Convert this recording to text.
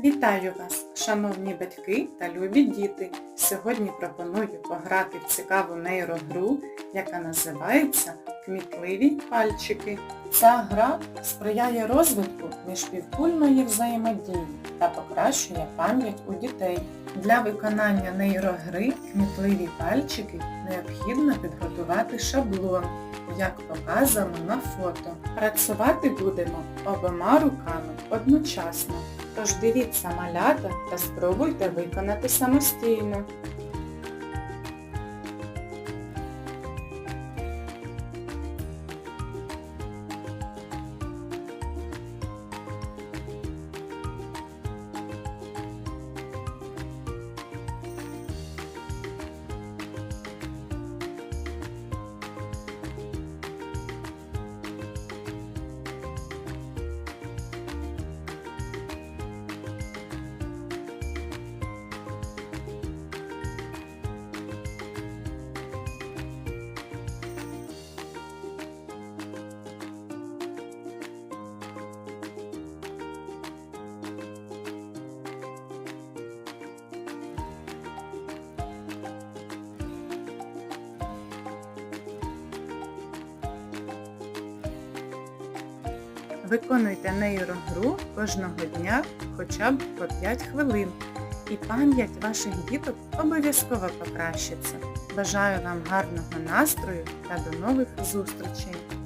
Вітаю вас, шановні батьки та любі діти! Сьогодні пропоную пограти в цікаву нейрогру, яка називається Кмітливі пальчики. Ця гра сприяє розвитку міжпівкульної взаємодії та покращує пам'ять у дітей. Для виконання нейрогри Кмітливі пальчики необхідно підготувати шаблон, як показано на фото. Працювати будемо обома руками одночасно. Тож дивіться малята та спробуйте виконати самостійно. Виконуйте нейрогру кожного дня хоча б по 5 хвилин. І пам'ять ваших діток обов'язково покращиться. Бажаю вам гарного настрою та до нових зустрічей!